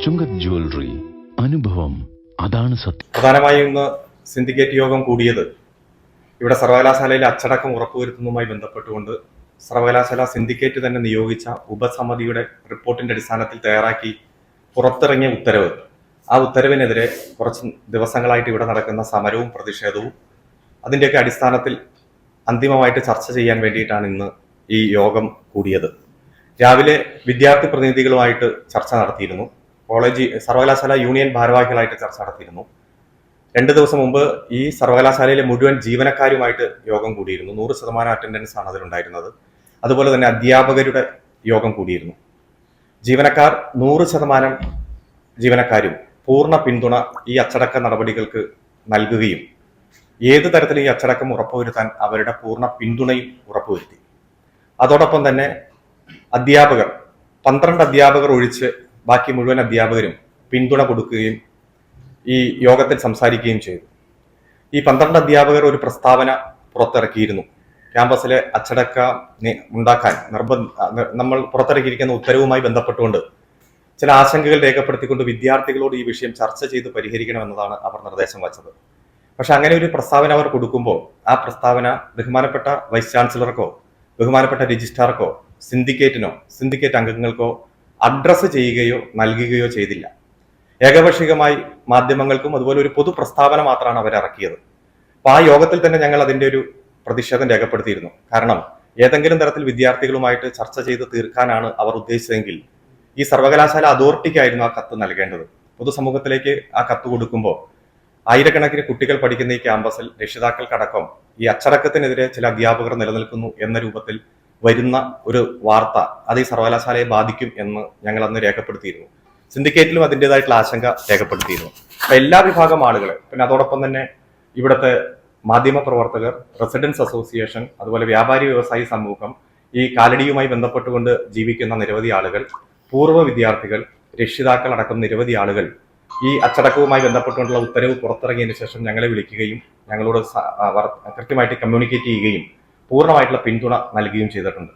Chungath jewellery അനുഭവം അതാണ് സത്യം. പ്രധാനമായും ഇന്ന് സിൻഡിക്കേറ്റ് യോഗം കൂടിയത് ഇവിടെ സർവകലാശാലയിലെ അച്ചടക്കം ഉറപ്പുവരുത്തുന്നതുമായി ബന്ധപ്പെട്ടുകൊണ്ട് സർവകലാശാല സിൻഡിക്കേറ്റ് തന്നെ നിയോഗിച്ച ഉപസമിതിയുടെ റിപ്പോർട്ടിന്റെ അടിസ്ഥാനത്തിൽ തയ്യാറാക്കി പുറത്തിറങ്ങിയ ഉത്തരവ്. ആ ഉത്തരവിനെതിരെ കുറച്ച് ദിവസങ്ങളായിട്ട് ഇവിടെ നടക്കുന്ന സമരവും പ്രതിഷേധവും അതിന്റെയൊക്കെ അടിസ്ഥാനത്തിൽ അന്തിമമായിട്ട് ചർച്ച ചെയ്യാൻ വേണ്ടിയിട്ടാണ് ഇന്ന് ഈ യോഗം കൂടിയത്. രാവിലെ വിദ്യാർത്ഥി പ്രതിനിധികളുമായിട്ട് ചർച്ച നടത്തിയിരുന്നു. കോളേജ് സർവകലാശാല യൂണിയൻ ഭാരവാഹികളായിട്ട് ചർച്ച നടത്തിയിരുന്നു. രണ്ട് ദിവസം മുമ്പ് ഈ സർവകലാശാലയിലെ മുഴുവൻ ജീവനക്കാരുമായിട്ട് യോഗം കൂടിയിരുന്നു. നൂറ് ശതമാനം അറ്റൻഡൻസ് ആണ് അതിലുണ്ടായിരുന്നത്. അതുപോലെ തന്നെ അധ്യാപകരുടെ യോഗം കൂടിയിരുന്നു. ജീവനക്കാർ നൂറ് ശതമാനം ജീവനക്കാരും പൂർണ പിന്തുണ ഈ അച്ചടക്ക നടപടികൾക്ക് നൽകുകയും ഏത് തരത്തിൽ ഈ അച്ചടക്കം ഉറപ്പുവരുത്താൻ അവരുടെ പൂർണ പിന്തുണയും ഉറപ്പുവരുത്തി. അതോടൊപ്പം തന്നെ അധ്യാപകർ പന്ത്രണ്ട് അധ്യാപകർ ഒഴിച്ച് ബാക്കി മുഴുവൻ അധ്യാപകരും പിന്തുണ കൊടുക്കുകയും ഈ യോഗത്തിൽ സംസാരിക്കുകയും ചെയ്തു. ഈ പന്ത്രണ്ട് അധ്യാപകർ ഒരു പ്രസ്താവന പുറത്തിറക്കിയിരുന്നു. ക്യാമ്പസിലെ അച്ചടക്ക ഉണ്ടാക്കാൻ നിർബന്ധ നമ്മൾ പുറത്തിറക്കിയിരിക്കുന്ന ഉത്തരവുമായി ബന്ധപ്പെട്ടുകൊണ്ട് ചില ആശങ്കകൾ രേഖപ്പെടുത്തിക്കൊണ്ട് വിദ്യാർത്ഥികളോട് ഈ വിഷയം ചർച്ച ചെയ്ത് പരിഹരിക്കണമെന്നതാണ് അവർ നിർദ്ദേശം വച്ചത്. പക്ഷെ അങ്ങനെ ഒരു പ്രസ്താവന അവർ കൊടുക്കുമ്പോൾ ആ പ്രസ്താവന ബഹുമാനപ്പെട്ട വൈസ് ചാൻസലർക്കോ ബഹുമാനപ്പെട്ട രജിസ്ട്രാർക്കോ സിൻഡിക്കേറ്റിനോ സിൻഡിക്കേറ്റ് അംഗങ്ങൾക്കോ അഡ്രസ്സ് ചെയ്യുകയോ നൽകുകയോ ചെയ്തില്ല. ഏകപക്ഷികമായി മാധ്യമങ്ങൾക്കും അതുപോലെ ഒരു പൊതു പ്രസ്താവന മാത്രമാണ് അവർ ഇറക്കിയത്. അപ്പൊ ആ യോഗത്തിൽ തന്നെ ഞങ്ങൾ അതിന്റെ ഒരു പ്രതിഷേധം രേഖപ്പെടുത്തിയിരുന്നു. കാരണം ഏതെങ്കിലും തരത്തിൽ വിദ്യാർത്ഥികളുമായിട്ട് ചർച്ച ചെയ്ത് തീർക്കാനാണ് അവർ ഉദ്ദേശിച്ചതെങ്കിൽ ഈ സർവകലാശാല അതോറിറ്റിക്കായിരുന്നു ആ കത്ത് നൽകേണ്ടത്. പൊതുസമൂഹത്തിലേക്ക് ആ കത്ത് കൊടുക്കുമ്പോൾ ആയിരക്കണക്കിന് കുട്ടികൾ പഠിക്കുന്ന ഈ ക്യാമ്പസിൽ രക്ഷിതാക്കൾക്കടക്കം ഈ അച്ചടക്കത്തിനെതിരെ ചില അധ്യാപകർ നിലനിൽക്കുന്നു എന്ന രൂപത്തിൽ വരുന്ന ഒരു വാർത്ത അത് ഈ സർവകലാശാലയെ ബാധിക്കും എന്ന് ഞങ്ങൾ അന്ന് രേഖപ്പെടുത്തിയിരുന്നു. സിൻഡിക്കേറ്റിലും അതിന്റെതായിട്ടുള്ള ആശങ്ക രേഖപ്പെടുത്തിയിരുന്നു. അപ്പൊ എല്ലാ വിഭാഗം ആളുകളെ പിന്നെ അതോടൊപ്പം തന്നെ ഇവിടുത്തെ മാധ്യമ പ്രവർത്തകർ റെസിഡൻസ് അസോസിയേഷൻ അതുപോലെ വ്യാപാരി വ്യവസായി സമൂഹം ഈ കാലടിയുമായി ബന്ധപ്പെട്ടുകൊണ്ട് ജീവിക്കുന്ന നിരവധി ആളുകൾ പൂർവ വിദ്യാർത്ഥികൾ രക്ഷിതാക്കൾ അടക്കം നിരവധി ആളുകൾ ഈ അച്ചടക്കവുമായി ബന്ധപ്പെട്ടുകൊണ്ടുള്ള ഉത്തരവ് പുറത്തിറങ്ങിയതിനു ശേഷം ഞങ്ങളെ വിളിക്കുകയും ഞങ്ങളോട് കൃത്യമായിട്ട് കമ്മ്യൂണിക്കേറ്റ് ചെയ്യുകയും പൂർണമായിട്ടുള്ള പിന്തുണ നൽകുകയും ചെയ്തിട്ടുണ്ട്.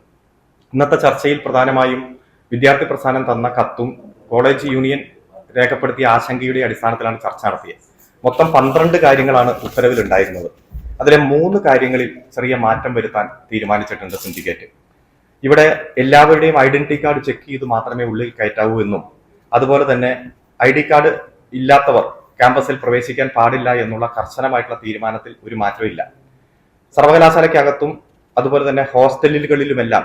ഇന്നത്തെ ചർച്ചയിൽ പ്രധാനമായും വിദ്യാർത്ഥി പ്രസ്ഥാനം തന്ന കത്തും കോളേജ് യൂണിയൻ രേഖപ്പെടുത്തിയ ആശങ്കയുടെ അടിസ്ഥാനത്തിലാണ് ചർച്ച നടത്തിയത്. മൊത്തം പന്ത്രണ്ട് കാര്യങ്ങളാണ് ഉത്തരവിൽ ഉണ്ടായിരുന്നത് അതിലെ മൂന്ന് കാര്യങ്ങളിൽ ചെറിയ മാറ്റം വരുത്താൻ തീരുമാനിച്ചിട്ടുണ്ട് സിൻഡിക്കേറ്റ്. ഇവിടെ എല്ലാവരുടെയും ഐഡന്റിറ്റി കാർഡ് ചെക്ക് ചെയ്ത് മാത്രമേ ഉള്ളിൽ കയറ്റാവൂ എന്നും അതുപോലെ തന്നെ ഐ ഡി കാർഡ് ഇല്ലാത്തവർ ക്യാമ്പസിൽ പ്രവേശിക്കാൻ പാടില്ല എന്നുള്ള കർശനമായിട്ടുള്ള തീരുമാനത്തിൽ ഒരു മാറ്റമില്ല സർവകലാശാലയ്ക്കകത്തും അതുപോലെ തന്നെ ഹോസ്റ്റലുകളിലുമെല്ലാം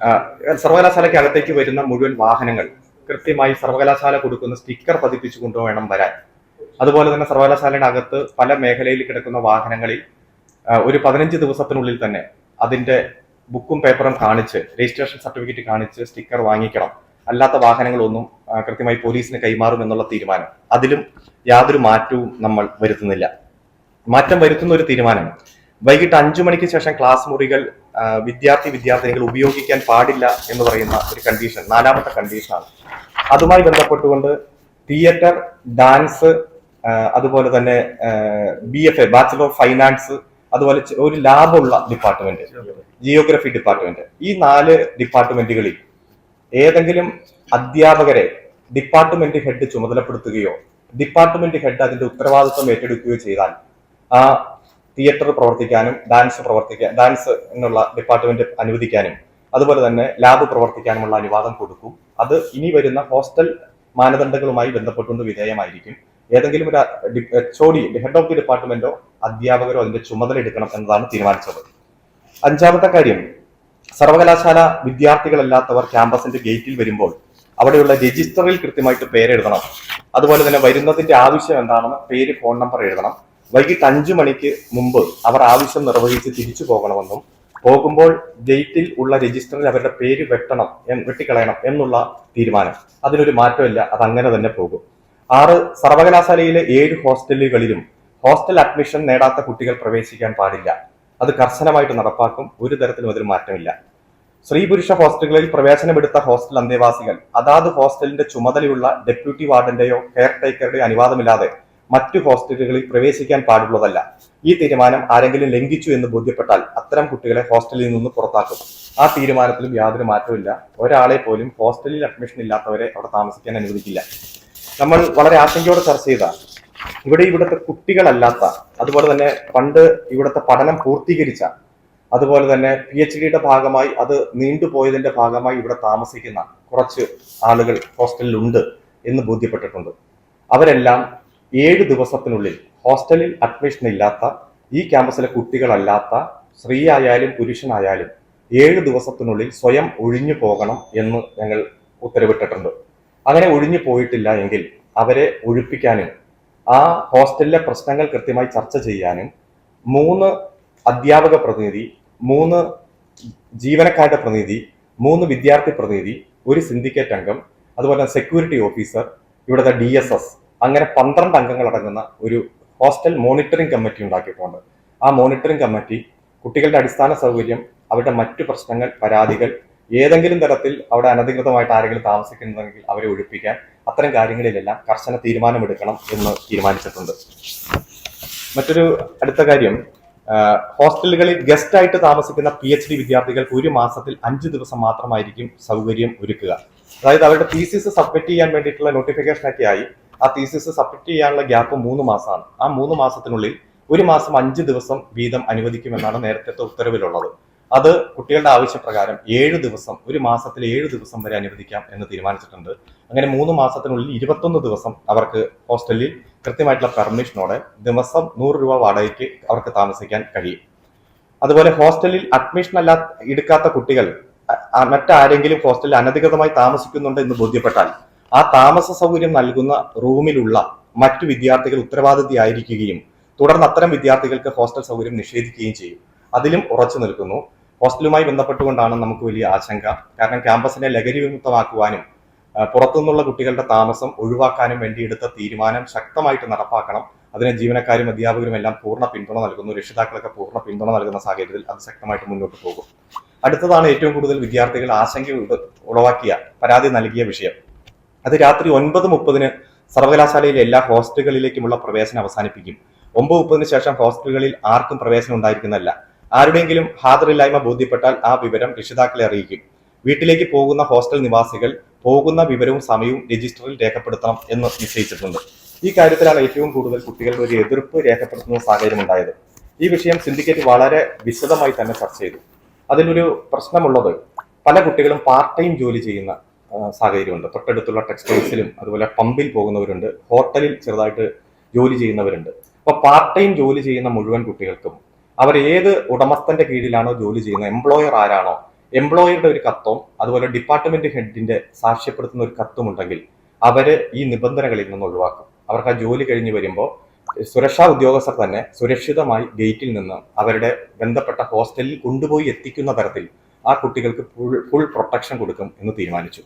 സർവകലാശാലയ്ക്ക് സർവകലാശാലയ്ക്കകത്തേക്ക് വരുന്ന മുഴുവൻ വാഹനങ്ങൾ കൃത്യമായി സർവകലാശാല കൊടുക്കുന്ന സ്റ്റിക്കർ പതിപ്പിച്ചു കൊണ്ടുവേണം വരാൻ. അതുപോലെ തന്നെ സർവകലാശാലയുടെ അകത്ത് പല മേഖലയിൽ കിടക്കുന്ന വാഹനങ്ങളിൽ ഒരു പതിനഞ്ച് ദിവസത്തിനുള്ളിൽ തന്നെ അതിന്റെ ബുക്കും പേപ്പറും കാണിച്ച് രജിസ്ട്രേഷൻ സർട്ടിഫിക്കറ്റ് കാണിച്ച് സ്റ്റിക്കർ വാങ്ങിക്കണം. അല്ലാത്ത വാഹനങ്ങളൊന്നും കൃത്യമായി പോലീസിന് കൈമാറും എന്നുള്ള തീരുമാനം. അതിലും യാതൊരു മാറ്റവും നമ്മൾ വരുത്തുന്നില്ല. മാറ്റം വരുത്തുന്ന ഒരു തീരുമാനം വൈകിട്ട് അഞ്ചു മണിക്ക് ശേഷം ക്ലാസ് മുറികൾ വിദ്യാർത്ഥി വിദ്യാർത്ഥിനികൾ ഉപയോഗിക്കാൻ പാടില്ല എന്ന് പറയുന്ന ഒരു കണ്ടീഷൻ നാലാമത്തെ കണ്ടീഷനാണ് അതുമായി ബന്ധപ്പെട്ടുകൊണ്ട് തിയേറ്റർ ഡാൻസ് അതുപോലെ തന്നെ B F A bachelor of finance അതുപോലെ ഒരു ലാബുള്ള ഡിപ്പാർട്ട്മെന്റ് ജിയോഗ്രഫി ഡിപ്പാർട്ട്മെന്റ് ഈ നാല് ഡിപ്പാർട്ട്മെന്റുകളിൽ ഏതെങ്കിലും അധ്യാപകരെ ഡിപ്പാർട്ട്മെന്റ് ഹെഡ് ചുമതലപ്പെടുത്തുകയോ ഡിപ്പാർട്ട്മെന്റ് ഹെഡ് അതിന്റെ ഉത്തരവാദിത്വം ഏറ്റെടുക്കുകയോ ചെയ്താൽ ആ തിയേറ്റർ പ്രവർത്തിക്കാനും ഡാൻസ് പ്രവർത്തിക്കാൻ ഡാൻസ് എന്നുള്ള ഡിപ്പാർട്ട്മെന്റ് അനുവദിക്കാനും അതുപോലെ തന്നെ ലാബ് പ്രവർത്തിക്കാനുമുള്ള അനുവാദം കൊടുക്കും. അത് ഇനി വരുന്ന ഹോസ്റ്റൽ മാനദണ്ഡങ്ങളുമായി ബന്ധപ്പെട്ടുകൊണ്ട് വിധേയമായിരിക്കും. ഏതെങ്കിലും ഒരു H O D head of the ഡിപ്പാർട്ട്മെന്റോ അധ്യാപകരോ അതിന്റെ ചുമതല എടുക്കണം എന്നതാണ് തീരുമാനിച്ചത്. അഞ്ചാമത്തെ കാര്യം സർവകലാശാല വിദ്യാർത്ഥികളല്ലാത്തവർ ക്യാമ്പസിന്റെ ഗേറ്റിൽ വരുമ്പോൾ അവിടെയുള്ള രജിസ്റ്ററിൽ കൃത്യമായിട്ട് പേരെഴുതണം. അതുപോലെ തന്നെ വരുന്നതിന്റെ ആവശ്യം എന്താണെന്ന് പേര് ഫോൺ നമ്പർ എഴുതണം. വൈകിട്ട് അഞ്ചു മണിക്ക് മുമ്പ് അവർ ആവശ്യം നിർവഹിച്ച് തിരിച്ചു പോകണമെന്നും പോകുമ്പോൾ ഗേറ്റിൽ ഉള്ള രജിസ്റ്ററിൽ അവരുടെ പേര് വെട്ടണം വെട്ടിക്കളയണം എന്നുള്ള തീരുമാനം. അതിനൊരു മാറ്റമില്ല അത് അങ്ങനെ തന്നെ പോകും. ആറ് സർവകലാശാലയിലെ ഏഴ് ഹോസ്റ്റലുകളിലും ഹോസ്റ്റൽ അഡ്മിഷൻ നേടാത്ത കുട്ടികൾ പ്രവേശിക്കാൻ പാടില്ല. അത് കർശനമായിട്ട് നടപ്പാക്കും ഒരു തരത്തിലും അതിൽ മാറ്റമില്ല. സ്ത്രീ പുരുഷ ഹോസ്റ്റലുകളിൽ പ്രവേശനമെടുത്ത ഹോസ്റ്റൽ അന്തേവാസികൾ അതാത് ഹോസ്റ്റലിന്റെ ചുമതലയുള്ള ഡെപ്യൂട്ടി വാർഡന്റെയോ കെയർ ടേക്കറുടെയോ അനുവാദമില്ലാതെ മറ്റു ഹോസ്റ്റലുകളിൽ പ്രവേശിക്കാൻ പാടുള്ളതല്ല. ഈ തീരുമാനം ആരെങ്കിലും ലംഘിച്ചു എന്ന് ബോധ്യപ്പെട്ടാൽ അത്തരം കുട്ടികളെ ഹോസ്റ്റലിൽ നിന്ന് പുറത്താക്കും. ആ തീരുമാനത്തിലും യാതൊരു മാറ്റമില്ല ഒരാളെ പോലും ഹോസ്റ്റലിൽ അഡ്മിഷൻ ഇല്ലാത്തവരെ അവിടെ താമസിക്കാൻ അനുവദിക്കില്ല. നമ്മൾ വളരെ ആശങ്കയോടെ ചർച്ച ചെയ്ത ഇവിടെ ഇവിടുത്തെ കുട്ടികളല്ലാത്ത അതുപോലെ തന്നെ പണ്ട് ഇവിടുത്തെ പഠനം പൂർത്തീകരിച്ച അതുപോലെ തന്നെ പി എച്ച് ഡിയുടെ ഭാഗമായി അത് നീണ്ടുപോയതിന്റെ ഭാഗമായി ഇവിടെ താമസിക്കുന്ന കുറച്ച് ആളുകൾ ഹോസ്റ്റലിലുണ്ട് എന്ന് ബോധ്യപ്പെട്ടിട്ടുണ്ട്. അവരെല്ലാം ഏഴ് ദിവസത്തിനുള്ളിൽ ഹോസ്റ്റലിൽ അഡ്മിഷൻ ഇല്ലാത്ത ഈ ക്യാമ്പസിലെ കുട്ടികളല്ലാത്ത സ്ത്രീ ആയാലും പുരുഷനായാലും ഏഴ് ദിവസത്തിനുള്ളിൽ സ്വയം ഒഴിഞ്ഞു പോകണം എന്ന് ഞങ്ങൾ ഉത്തരവിട്ടിട്ടുണ്ട്. അങ്ങനെ ഒഴിഞ്ഞു പോയിട്ടില്ല എങ്കിൽ അവരെ ഒഴിപ്പിക്കാനും ആ ഹോസ്റ്റലിലെ പ്രശ്നങ്ങൾ കൃത്യമായി ചർച്ച ചെയ്യാനും മൂന്ന് അധ്യാപക പ്രതിനിധി മൂന്ന് ജീവനക്കാരുടെ പ്രതിനിധി മൂന്ന് വിദ്യാർത്ഥി പ്രതിനിധി ഒരു സിൻഡിക്കേറ്റ് അംഗം അതുപോലെ സെക്യൂരിറ്റി ഓഫീസർ ഇവിടുത്തെ ഡി എസ് എസ് അങ്ങനെ പന്ത്രണ്ട് അംഗങ്ങൾ അടങ്ങുന്ന ഒരു ഹോസ്റ്റൽ മോണിറ്ററിംഗ് കമ്മിറ്റി ഉണ്ടാക്കിയിട്ടുണ്ട്. ആ മോണിറ്ററിംഗ് കമ്മിറ്റി കുട്ടികളുടെ അടിസ്ഥാന സൗകര്യം അവരുടെ മറ്റു പ്രശ്നങ്ങൾ പരാതികൾ ഏതെങ്കിലും തരത്തിൽ അവിടെ അനധികൃതമായിട്ട് ആരെങ്കിലും താമസിക്കുന്നുണ്ടെങ്കിൽ അവരെ ഒഴിപ്പിക്കാൻ അത്തരം കാര്യങ്ങളിലെല്ലാം കർശന തീരുമാനമെടുക്കണം എന്ന് തീരുമാനിച്ചിട്ടുണ്ട്. മറ്റൊരു അടുത്ത കാര്യം ഹോസ്റ്റലുകളിൽ ഗസ്റ്റ് ആയിട്ട് താമസിക്കുന്ന പി എച്ച് ഡി വിദ്യാർത്ഥികൾക്ക് ഒരു മാസത്തിൽ അഞ്ച് ദിവസം മാത്രമായിരിക്കും സൗകര്യം ഒരുക്കുക. അതായത് അവരുടെ തീസിസ് സബ്മിറ്റ് ചെയ്യാൻ വേണ്ടിയിട്ടുള്ള നോട്ടിഫിക്കേഷനൊക്കെ ആയി. ആ തീസിസ് സബ്മിറ്റ് ചെയ്യാനുള്ള ഗ്യാപ്പ് മൂന്ന് മാസമാണ്. ആ മൂന്ന് മാസത്തിനുള്ളിൽ ഒരു മാസം അഞ്ച് ദിവസം വീതം അനുവദിക്കുമെന്നാണ് നേരത്തെ ഉത്തരവിലുള്ളത്. അത് കുട്ടികളുടെ ആവശ്യപ്രകാരം ഏഴ് ദിവസം ഒരു മാസത്തിൽ ഏഴ് ദിവസം വരെ അനുവദിക്കാം എന്ന് തീരുമാനിച്ചിട്ടുണ്ട്. അങ്ങനെ മൂന്ന് മാസത്തിനുള്ളിൽ ഇരുപത്തൊന്ന് ദിവസം അവർക്ക് ഹോസ്റ്റലിൽ കൃത്യമായിട്ടുള്ള പെർമിഷനോടെ ദിവസം നൂറ് രൂപ വാടകയ്ക്ക് അവർക്ക് താമസിക്കാൻ കഴിയും. അതുപോലെ ഹോസ്റ്റലിൽ അഡ്മിഷൻ അല്ലാ എടുക്കാത്ത കുട്ടികൾ മറ്റാരെങ്കിലും ഹോസ്റ്റലിൽ അനധികൃതമായി താമസിക്കുന്നുണ്ട് എന്ന് ബോധ്യപ്പെട്ടാൽ ആ താമസ സൗകര്യം നൽകുന്ന റൂമിലുള്ള മറ്റു വിദ്യാർത്ഥികൾ ഉത്തരവാദിത്തയായിരിക്കുകയും തുടർന്ന് അത്തരം വിദ്യാർത്ഥികൾക്ക് ഹോസ്റ്റൽ സൗകര്യം നിഷേധിക്കുകയും ചെയ്യും. അതിലും ഉറച്ചു നിൽക്കുന്നു. ഹോസ്റ്റലുമായി ബന്ധപ്പെട്ടുകൊണ്ടാണ് നമുക്ക് വലിയ ആശങ്ക. കാരണം ക്യാമ്പസിനെ ലഹരി വിമുക്തമാക്കുവാനും പുറത്തുനിന്നുള്ള കുട്ടികളുടെ താമസം ഒഴിവാക്കാനും വേണ്ടി എടുത്ത തീരുമാനം ശക്തമായിട്ട് നടപ്പാക്കണം. അതിന് ജീവനക്കാരും അധ്യാപകരും എല്ലാം പൂർണ പിന്തുണ നൽകുന്നു. രക്ഷിതാക്കളൊക്കെ പൂർണ പിന്തുണ നൽകുന്ന സാഹചര്യത്തിൽ അത് ശക്തമായിട്ട് മുന്നോട്ട് പോകും. അടുത്തതാണ് ഏറ്റവും കൂടുതൽ വിദ്യാർത്ഥികൾ ആശങ്ക ഉളവാക്കിയ പരാതി നൽകിയ വിഷയം. അത് രാത്രി ഒൻപത് മുപ്പതിന് സർവകലാശാലയിലെ എല്ലാ ഹോസ്റ്റലുകളിലേക്കുമുള്ള പ്രവേശനം അവസാനിപ്പിക്കും. ഒമ്പത് മുപ്പതിന് ശേഷം ഹോസ്റ്റലുകളിൽ ആർക്കും പ്രവേശനം ഉണ്ടായിരിക്കുന്നതല്ല. ആരുടെയെങ്കിലും ഹാജറില്ലായ്മ ബോധ്യപ്പെട്ടാൽ ആ വിവരം രക്ഷിതാക്കളെ അറിയിക്കും. വീട്ടിലേക്ക് പോകുന്ന ഹോസ്റ്റൽ നിവാസികൾ പോകുന്ന വിവരവും സമയവും രജിസ്റ്ററിൽ രേഖപ്പെടുത്തണം എന്ന് നിശ്ചയിച്ചിട്ടുണ്ട്. ഈ കാര്യത്തിലാണ് ഏറ്റവും കൂടുതൽ കുട്ടികളുടെ ഒരു എതിർപ്പ് രേഖപ്പെടുത്തുന്ന സാഹചര്യം ഉണ്ടായത്. ഈ വിഷയം സിൻഡിക്കേറ്റ് വളരെ വിശദമായി തന്നെ ചർച്ച ചെയ്തു. അതിലൊരു പ്രശ്നമുള്ളത് പല കുട്ടികളും പാർട്ട് ടൈം ജോലി ചെയ്യുന്ന സാഹചര്യമുണ്ട്. തൊട്ടടുത്തുള്ള ടെക്സ്റ്റൈൽസിലും അതുപോലെ പമ്പിൽ പോകുന്നവരുണ്ട്. ഹോട്ടലിൽ ചെറുതായിട്ട് ജോലി ചെയ്യുന്നവരുണ്ട്. അപ്പോൾ പാർട്ട് ടൈം ജോലി ചെയ്യുന്ന മുഴുവൻ കുട്ടികൾക്കും അവർ ഏത് ഉടമസ്ഥന്റെ കീഴിലാണോ ജോലി ചെയ്യുന്നത് എംപ്ലോയർ ആരാണോ എംപ്ലോയറുടെ ഒരു കത്തും അതുപോലെ ഡിപ്പാർട്ട്മെന്റ് ഹെഡിന്റെ സാക്ഷ്യപ്പെടുത്തുന്ന ഒരു കത്തും ഉണ്ടെങ്കിൽ അവർ ഈ നിബന്ധനകളിൽ നിന്ന് ഒഴിവാക്കും. അവർക്ക് ആ ജോലി കഴിഞ്ഞ് വരുമ്പോൾ സുരക്ഷാ ഉദ്യോഗസ്ഥർ തന്നെ സുരക്ഷിതമായി ഗേറ്റിൽ നിന്ന് അവരുടെ ബന്ധപ്പെട്ട ഹോസ്റ്റലിൽ കൊണ്ടുപോയി എത്തിക്കുന്ന തരത്തിൽ ആ കുട്ടികൾക്ക് ഫുൾ ഫുൾ പ്രൊട്ടക്ഷൻ കൊടുക്കും എന്ന് തീരുമാനിച്ചു.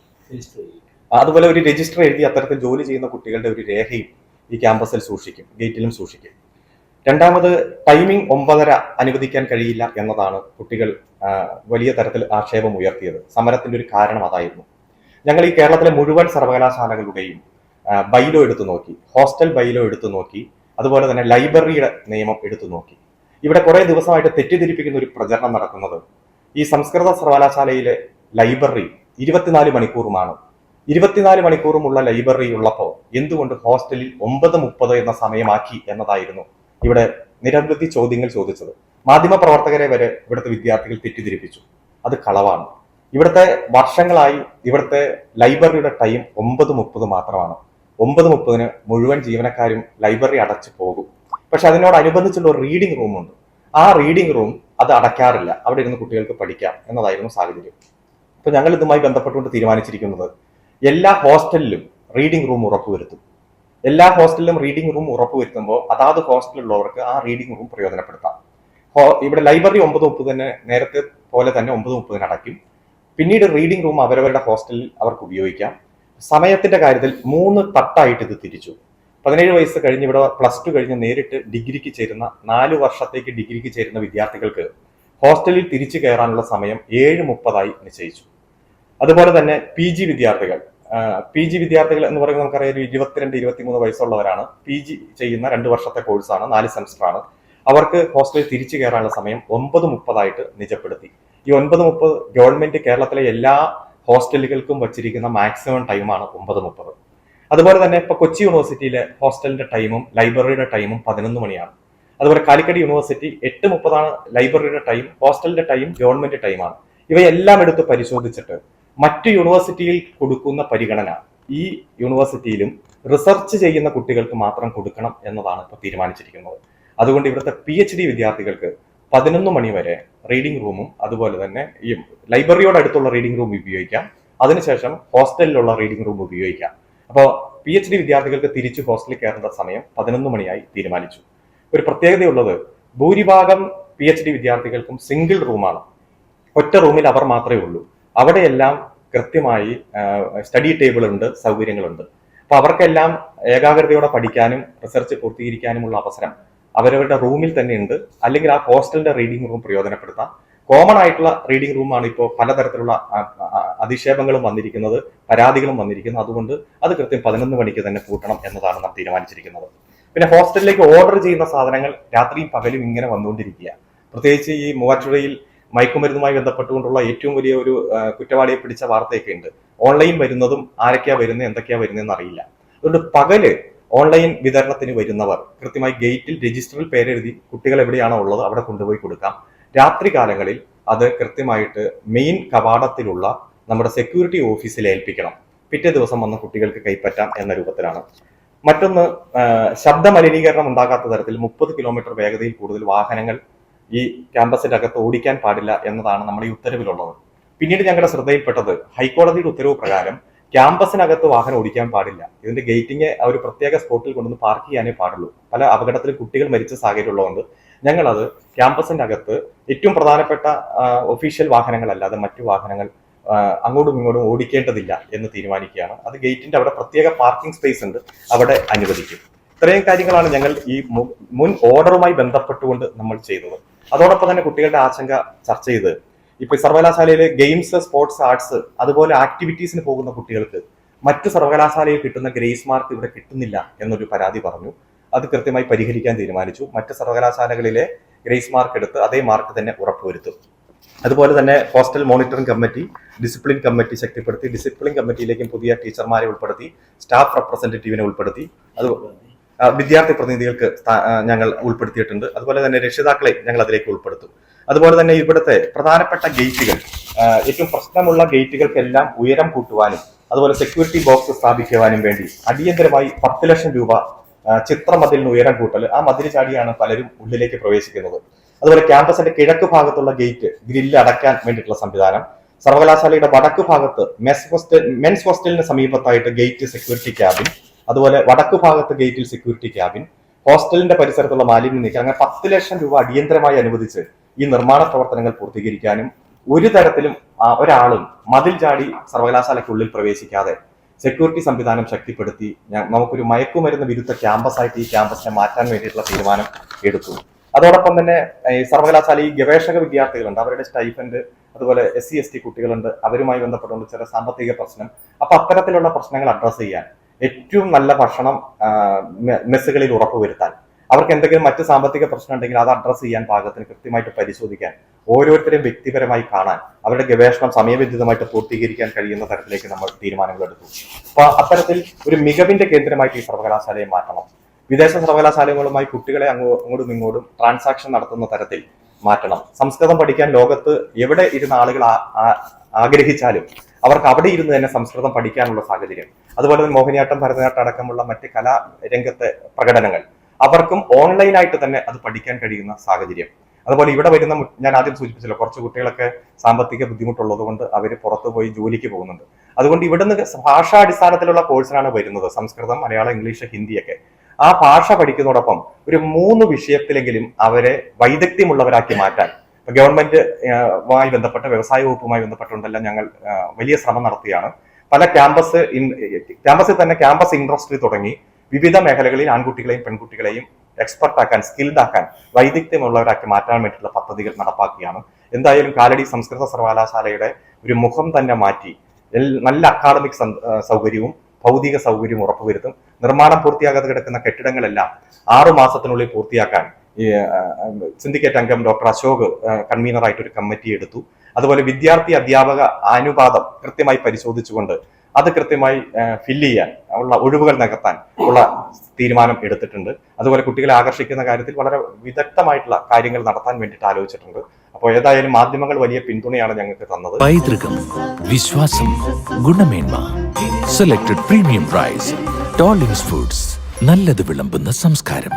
അതുപോലെ ഒരു രജിസ്റ്റർ എഴുതി അത്തരത്തിൽ ജോലി ചെയ്യുന്ന കുട്ടികളുടെ ഒരു രേഖയും ഈ ക്യാമ്പസിൽ സൂക്ഷിക്കും ഗേറ്റിലും സൂക്ഷിക്കും. രണ്ടാമത് ടൈമിംഗ് ഒമ്പതര അനുവദിക്കാൻ കഴിയില്ല എന്നതാണ് കുട്ടികൾ വലിയ തരത്തിൽ ആക്ഷേപം ഉയർത്തിയത്. സമരത്തിന്റെ ഒരു കാരണം അതായിരുന്നു. ഞങ്ങൾ ഈ കേരളത്തിലെ മുഴുവൻ സർവകലാശാലകളുടെയും ബൈലോ എടുത്തു നോക്കി ഹോസ്റ്റൽ ബൈലോ എടുത്തു നോക്കി അതുപോലെ തന്നെ ലൈബ്രറിയുടെ നിയമം എടുത്തു നോക്കി. ഇവിടെ കുറേ ദിവസമായിട്ട് തെറ്റിദ്ധരിപ്പിക്കുന്ന ഒരു പ്രചരണം നടക്കുന്നത് ഈ സംസ്കൃത സർവകലാശാലയിലെ ലൈബ്രറി ഇരുപത്തിനാല് മണിക്കൂറുമാണ്. ഇരുപത്തിനാല് മണിക്കൂറുമുള്ള ലൈബ്രറി ഉള്ളപ്പോൾ എന്തുകൊണ്ട് ഹോസ്റ്റലിൽ ഒമ്പത് മുപ്പത് എന്ന സമയമാക്കി എന്നതായിരുന്നു ഇവിടെ നിരവധി ചോദ്യങ്ങൾ ചോദിച്ചത്. മാധ്യമ പ്രവർത്തകരെ വരെ ഇവിടുത്തെ വിദ്യാർത്ഥികൾ തെറ്റിദ്ധരിപ്പിച്ചു. അത് കളവാണ്. ഇവിടുത്തെ വർഷങ്ങളായി ഇവിടുത്തെ ലൈബ്രറിയുടെ ടൈം ഒമ്പത് മുപ്പത് മാത്രമാണ്. ഒമ്പത് മുപ്പതിന് മുഴുവൻ ജീവനക്കാരും ലൈബ്രറി അടച്ചു പോകും. പക്ഷെ അതിനോടനുബന്ധിച്ചുള്ള ഒരു റീഡിംഗ് റൂമുണ്ട്. ആ റീഡിംഗ് റൂം അത് അടയ്ക്കാറില്ല. അവിടെ ഇരുന്ന് കുട്ടികൾക്ക് പഠിക്കാം എന്നതായിരുന്നു സാഹചര്യം. അപ്പൊ ഞങ്ങൾ ഇതുമായി ബന്ധപ്പെട്ടുകൊണ്ട് തീരുമാനിച്ചിരിക്കുന്നത് എല്ലാ ഹോസ്റ്റലിലും റീഡിംഗ് റൂം ഉറപ്പുവരുത്തും. എല്ലാ ഹോസ്റ്റലിലും റീഡിംഗ് റൂം ഉറപ്പുവരുത്തുമ്പോൾ അതാത് ഹോസ്റ്റലിലുള്ളവർക്ക് ആ റീഡിംഗ് റൂം പ്രയോജനപ്പെടുത്താം. ഇവിടെ ലൈബ്രറി ഒമ്പത് മുപ്പത് തന്നെ നേരത്തെ പോലെ തന്നെ ഒമ്പത് മുപ്പതിന് അടയ്ക്കും. പിന്നീട് റീഡിംഗ് റൂം അവരവരുടെ ഹോസ്റ്റലിൽ അവർക്ക് ഉപയോഗിക്കാം. സമയത്തിന്റെ കാര്യത്തിൽ മൂന്ന് തട്ടായിട്ട് ഇത് തിരിച്ചു. പതിനേഴ് വയസ്സ് കഴിഞ്ഞ് ഇവിടെ പ്ലസ് ടു കഴിഞ്ഞ് നേരിട്ട് ഡിഗ്രിക്ക് ചേരുന്ന നാല് വർഷത്തേക്ക് ഡിഗ്രിക്ക് ചേരുന്ന വിദ്യാർത്ഥികൾക്ക് ഹോസ്റ്റലിൽ തിരിച്ചു കയറാനുള്ള സമയം ഏഴ് മുപ്പതായി നിശ്ചയിച്ചു. അതുപോലെ തന്നെ പി ജി വിദ്യാർത്ഥികൾ പി ജി വിദ്യാർത്ഥികൾ എന്ന് പറയുമ്പോൾ നമുക്കറിയാം ഒരു ഇരുപത്തിരണ്ട് ഇരുപത്തിമൂന്ന് വയസ്സുള്ളവരാണ്. പി ജി ചെയ്യുന്ന രണ്ട് വർഷത്തെ കോഴ്സാണ് നാല് സെമസ്റ്റർ ആണ് അവർക്ക് ഹോസ്റ്റലിൽ തിരിച്ചു കയറാനുള്ള സമയം ഒമ്പത് മുപ്പതായിട്ട് നിജപ്പെടുത്തി. ഈ ഒൻപത് മുപ്പത് ഗവൺമെന്റ് കേരളത്തിലെ എല്ലാ ഹോസ്റ്റലുകൾക്കും വച്ചിരിക്കുന്ന മാക്സിമം ടൈമാണ് ഒമ്പത് മുപ്പത്. അതുപോലെ തന്നെ ഇപ്പൊ കൊച്ചി യൂണിവേഴ്സിറ്റിയിലെ ഹോസ്റ്റലിന്റെ ടൈമും ലൈബ്രറിയുടെ ടൈമും പതിനൊന്ന് മണിയാണ്. അതുപോലെ കാലിക്കറ്റ് യൂണിവേഴ്സിറ്റി എട്ട് മുപ്പതാണ് ലൈബ്രറിയുടെ ടൈം ഹോസ്റ്റലിന്റെ ടൈം ഗവൺമെന്റ് ടൈമാണ്. ഇവയെല്ലാം എടുത്ത് പരിശോധിച്ചിട്ട് മറ്റു യൂണിവേഴ്സിറ്റിയിൽ കൊടുക്കുന്ന പരിഗണന ഈ യൂണിവേഴ്സിറ്റിയിലും റിസർച്ച് ചെയ്യുന്ന കുട്ടികൾക്ക് മാത്രം കൊടുക്കണം എന്നതാണ് ഇപ്പോൾ തീരുമാനിച്ചിരിക്കുന്നത്. അതുകൊണ്ട് ഇവിടുത്തെ പി എച്ച് ഡി വിദ്യാർത്ഥികൾക്ക് പതിനൊന്ന് മണി വരെ റീഡിംഗ് റൂമും അതുപോലെ തന്നെ ഈ ലൈബ്രറിയോട് അടുത്തുള്ള റീഡിംഗ് റൂം ഉപയോഗിക്കാം. അതിനുശേഷം ഹോസ്റ്റലിലുള്ള റീഡിംഗ് റൂം ഉപയോഗിക്കാം. അപ്പോൾ പി എച്ച് ഡി വിദ്യാർത്ഥികൾക്ക് തിരിച്ച് ഹോസ്റ്റലിൽ കയറേണ്ട സമയം പതിനൊന്ന് മണിയായി തീരുമാനിച്ചു. ഒരു പ്രത്യേകതയുള്ളത് ഭൂരിഭാഗം പി എച്ച് ഡി വിദ്യാർത്ഥികൾക്കും സിംഗിൾ റൂമാണ് ഒറ്റ റൂമിൽ അവർ മാത്രമേ ഉള്ളൂ. അവിടെയെല്ലാം കൃത്യമായി സ്റ്റഡി ടേബിൾ ഉണ്ട് സൗകര്യങ്ങളുണ്ട്. അപ്പൊ അവർക്കെല്ലാം ഏകാഗ്രതയോടെ പഠിക്കാനും റിസർച്ച് പൂർത്തീകരിക്കാനുമുള്ള അവസരം അവരവരുടെ റൂമിൽ തന്നെ ഉണ്ട്. അല്ലെങ്കിൽ ആ ഹോസ്റ്റലിന്റെ റീഡിംഗ് റൂം പ്രയോജനപ്പെടുത്താം. കോമൺ ആയിട്ടുള്ള റീഡിംഗ് റൂമാണ് ഇപ്പോൾ പലതരത്തിലുള്ള അധിക്ഷേപങ്ങളും വന്നിരിക്കുന്നത് പരാതികളും വന്നിരിക്കുന്നത്. അതുകൊണ്ട് അത് കൃത്യം പതിനൊന്ന് മണിക്ക് തന്നെ പൂട്ടണം എന്നതാണ് നാം തീരുമാനിച്ചിരിക്കുന്നത്. പിന്നെ ഹോസ്റ്റലിലേക്ക് ഓർഡർ ചെയ്യുന്ന സാധനങ്ങൾ രാത്രിയും പകലും ഇങ്ങനെ വന്നുകൊണ്ടിരിക്കുക പ്രത്യേകിച്ച് ഈ മൂവാറ്റുപുഴയിൽ മയക്കുമരുന്നുമായി ബന്ധപ്പെട്ടുകൊണ്ടുള്ള ഏറ്റവും വലിയ ഒരു കുറ്റവാളിയെ പിടിച്ച വാർത്തയൊക്കെ ഉണ്ട്. ഓൺലൈൻ വരുന്നതും ആരൊക്കെയാ വരുന്നത് എന്തൊക്കെയാ വരുന്നതെന്ന് അറിയില്ല. അതുകൊണ്ട് പകൽ ഓൺലൈൻ വിതരണത്തിന് വരുന്നവർ കൃത്യമായി ഗേറ്റിൽ രജിസ്റ്ററിൽ പേരെഴുതി കുട്ടികൾ എവിടെയാണോ ഉള്ളത് അവിടെ കൊണ്ടുപോയി കൊടുക്കാം. രാത്രി കാലങ്ങളിൽ അത് കൃത്യമായിട്ട് മെയിൻ കവാടത്തിലുള്ള നമ്മുടെ സെക്യൂരിറ്റി ഓഫീസിൽ ഏൽപ്പിക്കണം. പിറ്റേ ദിവസം വന്ന കുട്ടികൾക്ക് കൈപ്പറ്റാം എന്ന രൂപത്തിലാണ്. മറ്റൊന്ന് ശബ്ദ മലിനീകരണം ഉണ്ടാകാത്ത തരത്തിൽ മുപ്പത് കിലോമീറ്റർ വേഗതയിൽ കൂടുതൽ വാഹനങ്ങൾ ഈ ക്യാമ്പസിന്റെ അകത്ത് ഓടിക്കാൻ പാടില്ല എന്നതാണ് നമ്മുടെ ഈ ഉത്തരവിലുള്ളത്. പിന്നീട് ഞങ്ങളുടെ ശ്രദ്ധയിൽപ്പെട്ടത് ഹൈക്കോടതിയുടെ ഉത്തരവ് പ്രകാരം ക്യാമ്പസിനകത്ത് വാഹനം ഓടിക്കാൻ പാടില്ല. ഇതിന്റെ ഗേറ്റിംഗ് ഒരു പ്രത്യേക സ്പോട്ടിൽ കൊണ്ടുവന്ന് പാർക്ക് ചെയ്യാനേ പാടുള്ളൂ. പല അപകടത്തിൽ കുട്ടികൾ മരിച്ച സാഹചര്യം ഉള്ളതുകൊണ്ട് ഞങ്ങളത് ക്യാമ്പസിന്റെ അകത്ത് ഏറ്റവും പ്രധാനപ്പെട്ട ഒഫീഷ്യൽ വാഹനങ്ങളല്ലാതെ മറ്റു വാഹനങ്ങൾ അങ്ങോട്ടും ഇങ്ങോട്ടും ഓടിക്കേണ്ടതില്ല എന്ന് തീരുമാനിക്കുകയാണ്. അത് ഗേറ്റിന്റെ അവിടെ പ്രത്യേക പാർക്കിംഗ് സ്പേസ് ഉണ്ട്. അവിടെ അനുവദിക്കും. ഇത്രയും കാര്യങ്ങളാണ് ഞങ്ങൾ ഈ മുൻ ഓർഡറുമായി ബന്ധപ്പെട്ടുകൊണ്ട് നമ്മൾ ചെയ്തത്. അതോടൊപ്പം തന്നെ കുട്ടികളുടെ ആശങ്ക ചർച്ച ചെയ്ത് ഇപ്പൊ സർവകലാശാലയിലെ ഗെയിംസ് സ്പോർട്സ് ആർട്സ് അതുപോലെ ആക്ടിവിറ്റീസിന് പോകുന്ന കുട്ടികൾക്ക് മറ്റു സർവകലാശാലയിൽ കിട്ടുന്ന ഗ്രേസ് മാർക്ക് ഇവിടെ കിട്ടുന്നില്ല എന്നൊരു പരാതി പറഞ്ഞു. അത് കൃത്യമായി പരിഹരിക്കാൻ തീരുമാനിച്ചു. മറ്റ് സർവകലാശാലകളിലെ ഗ്രേസ് മാർക്ക് എടുത്ത് അതേ മാർക്ക് തന്നെ ഉറപ്പുവരുത്തും. അതുപോലെ തന്നെ hostel monitoring committee discipline committee ശക്തിപ്പെടുത്തി ഡിസിപ്ലിൻ കമ്മിറ്റിയിലേക്കും പുതിയ ടീച്ചർമാരെ ഉൾപ്പെടുത്തി സ്റ്റാഫ് റെപ്രസെന്റേറ്റീവിനെ ഉൾപ്പെടുത്തി. അത് വിദ്യാർത്ഥി പ്രതിനിധികൾക്ക് ഞങ്ങൾ ഉൾപ്പെടുത്തിയിട്ടുണ്ട്. അതുപോലെ തന്നെ രക്ഷിതാക്കളെ ഞങ്ങൾ അതിലേക്ക് ഉൾപ്പെടുത്തും. അതുപോലെ തന്നെ ഇവിടുത്തെ പ്രധാനപ്പെട്ട ഗേറ്റുകൾ ഏറ്റവും പ്രശ്നമുള്ള ഗേറ്റുകൾക്കെല്ലാം ഉയരം കൂട്ടുവാനും അതുപോലെ സെക്യൂരിറ്റി ബോക്സ് സ്ഥാപിക്കുവാനും വേണ്ടി അടിയന്തരമായി പത്ത് ലക്ഷം രൂപ ചിത്രമതിലിന് ഉയരം കൂട്ടൽ ആ മതിൽ ചാടിയാണ് പലരും ഉള്ളിലേക്ക് പ്രവേശിക്കുന്നത്. അതുപോലെ ക്യാമ്പസിന്റെ കിഴക്ക് ഭാഗത്തുള്ള ഗേറ്റ് ഗ്രില്ല് അടയ്ക്കാൻ വേണ്ടിയിട്ടുള്ള സംവിധാനം. സർവകലാശാലയുടെ വടക്ക് ഭാഗത്ത് മെസ് ഹോസ്റ്റൽ മെൻസ് ഹോസ്റ്റലിന് സമീപത്തായിട്ട് ഗേറ്റ് സെക്യൂരിറ്റി ക്യാബിൻ അതുപോലെ വടക്ക് ഭാഗത്ത് ഗേറ്റിൽ സെക്യൂരിറ്റി ക്യാബിൻ ഹോസ്റ്റലിന്റെ പരിസരത്തുള്ള മാലിന്യം നീക്കാൻ അങ്ങനെ പത്ത് ലക്ഷം രൂപ അടിയന്തരമായി അനുവദിച്ച് ഈ നിർമ്മാണ പ്രവർത്തനങ്ങൾ പൂർത്തീകരിക്കാനും ഒരു തരത്തിലും ഒരാളും മതിൽ ചാടി സർവകലാശാലയ്ക്കുള്ളിൽ പ്രവേശിക്കാതെ സെക്യൂരിറ്റി സംവിധാനം ശക്തിപ്പെടുത്തി നമുക്കൊരു മയക്കുമരുന്ന് വിരുദ്ധ ക്യാമ്പസായിട്ട് ഈ ക്യാമ്പസിനെ മാറ്റാൻ വേണ്ടിയിട്ടുള്ള തീരുമാനം എടുത്തു. അതോടൊപ്പം തന്നെ ഈ സർവകലാശാല ഈ ഗവേഷക വിദ്യാർത്ഥികളുണ്ട്. അവരുടെ സ്റ്റൈഫൻഡ് അതുപോലെ എസ് സി എസ് ടി കുട്ടികളുണ്ട്. അവരുമായി ബന്ധപ്പെട്ടുകൊണ്ട് ചില സാമ്പത്തിക പ്രശ്നം. അപ്പൊ അത്തരത്തിലുള്ള പ്രശ്നങ്ങൾ അഡ്രസ് ചെയ്യാൻ ഏറ്റവും നല്ല ഭക്ഷണം മെസ്സുകളിൽ ഉറപ്പുവരുത്താൻ അവർക്ക് എന്തെങ്കിലും മറ്റ് സാമ്പത്തിക പ്രശ്നം ഉണ്ടെങ്കിൽ അത് അഡ്രസ്സ് ചെയ്യാൻ പാകത്തിന് കൃത്യമായിട്ട് പരിശോധിക്കാൻ ഓരോരുത്തരെയും വ്യക്തിപരമായി കാണാൻ അവരുടെ ഗവേഷണം സമയബന്ധിതമായിട്ട് പൂർത്തീകരിക്കാൻ കഴിയുന്ന തരത്തിലേക്ക് നമ്മൾ തീരുമാനങ്ങൾ എടുത്തു. അപ്പൊ അത്തരത്തിൽ ഒരു മികവിന്റെ കേന്ദ്രമായിട്ട് ഈ സർവകലാശാലയെ മാറ്റണം. വിദേശ സർവകലാശാലകളുമായി കുട്ടികളെ അങ്ങോ അങ്ങോട്ടും ഇങ്ങോട്ടും ട്രാൻസാക്ഷൻ നടത്തുന്ന തരത്തിൽ മാറ്റണം. സംസ്കൃതം പഠിക്കാൻ ലോകത്ത് എവിടെ ഇരുന്ന ആളുകൾ ആഗ്രഹിച്ചാലും അവർക്ക് അവിടെ ഇരുന്ന് തന്നെ സംസ്കൃതം പഠിക്കാനുള്ള സാഹചര്യം. അതുപോലെ തന്നെ മോഹിനിയാട്ടം ഭരതനാട്ടം അടക്കമുള്ള മറ്റ് കലാരംഗത്തെ പ്രകടനങ്ങൾ. അവർക്കും ഓൺലൈനായിട്ട് തന്നെ അത് പഠിക്കാൻ കഴിയുന്ന സാഹചര്യം. അതുപോലെ ഇവിടെ വരുന്ന ഞാൻ ആദ്യം സൂചിപ്പിച്ചല്ലോ കുറച്ച് കുട്ടികളൊക്കെ സാമ്പത്തിക ബുദ്ധിമുട്ടുള്ളത് കൊണ്ട് അവർ പുറത്തു പോയി ജോലിക്ക് പോകുന്നുണ്ട്. അതുകൊണ്ട് ഇവിടുന്ന് ഭാഷാടിസ്ഥാനത്തിലുള്ള കോഴ്സിനാണ് വരുന്നത്. സംസ്കൃതം മലയാളം ഇംഗ്ലീഷ് ഹിന്ദിയൊക്കെ. ആ ഭാഷ പഠിക്കുന്നതോടൊപ്പം ഒരു മൂന്ന് വിഷയത്തിലെങ്കിലും അവരെ വൈദഗ്ധ്യമുള്ളവരാക്കി മാറ്റാൻ. ഗവൺമെന്റ് മായി ബന്ധപ്പെട്ട വ്യവസായ വകുപ്പുമായി ബന്ധപ്പെട്ടുകൊണ്ടെല്ലാം ഞങ്ങൾ വലിയ ശ്രമം നടത്തിയാണ്. പല ക്യാമ്പസ് ക്യാമ്പസിൽ തന്നെ ക്യാമ്പസ് ഇൻഡസ്ട്രി തുടങ്ങി വിവിധ മേഖലകളിൽ ആൺകുട്ടികളെയും പെൺകുട്ടികളെയും എക്സ്പെർട്ട് ആക്കാൻ സ്കിൽഡ് ആക്കാൻ വൈദഗ്ധ്യമുള്ളവരാക്കി മാറ്റാൻ വേണ്ടിയിട്ടുള്ള പദ്ധതികൾ നടപ്പാക്കുകയാണ്. എന്തായാലും കാലടി സംസ്കൃത സർവകലാശാലയുടെ ഒരു മുഖം തന്നെ മാറ്റി നല്ല അക്കാദമിക് സൗകര്യവും ഭൗതിക സൗകര്യവും ഉറപ്പുവരുത്തും. നിർമ്മാണം പൂർത്തിയാകാതെ കിടക്കുന്ന കെട്ടിടങ്ങളെല്ലാം ആറു മാസത്തിനുള്ളിൽ പൂർത്തിയാക്കാൻ സിൻഡിക്കേറ്റ് അംഗം ഡോക്ടർ അശോക് കൺവീനറായിട്ട് ഒരു കമ്മിറ്റി എടുത്തു. അതുപോലെ വിദ്യാർത്ഥി അധ്യാപക അനുപാതം കൃത്യമായി പരിശോധിച്ചുകൊണ്ട് അത് കൃത്യമായി ഫില്ല് ചെയ്യാൻ ഉള്ള ഒഴിവുകൾ നികത്താൻ ഉള്ള തീരുമാനം എടുത്തിട്ടുണ്ട്. അതുപോലെ കുട്ടികളെ ആകർഷിക്കുന്ന കാര്യത്തിൽ വളരെ വിദഗ്ധമായിട്ടുള്ള കാര്യങ്ങൾ നടത്താൻ വേണ്ടിയിട്ട് ആലോചിച്ചിട്ടുണ്ട്. അപ്പോൾ ഏതായാലും മാധ്യമങ്ങൾ വലിയ പിന്തുണയാണ് ഞങ്ങൾക്ക് തന്നത്. പൈതൃകം വിശ്വാസം ഗുണമേന്മ സെലക്ടഡ് പ്രീമിയം പ്രൈസ് ടോളിംഗ് ഫുഡ്സ് നല്ലത് വിളമ്പുന്ന സംസ്കാരം.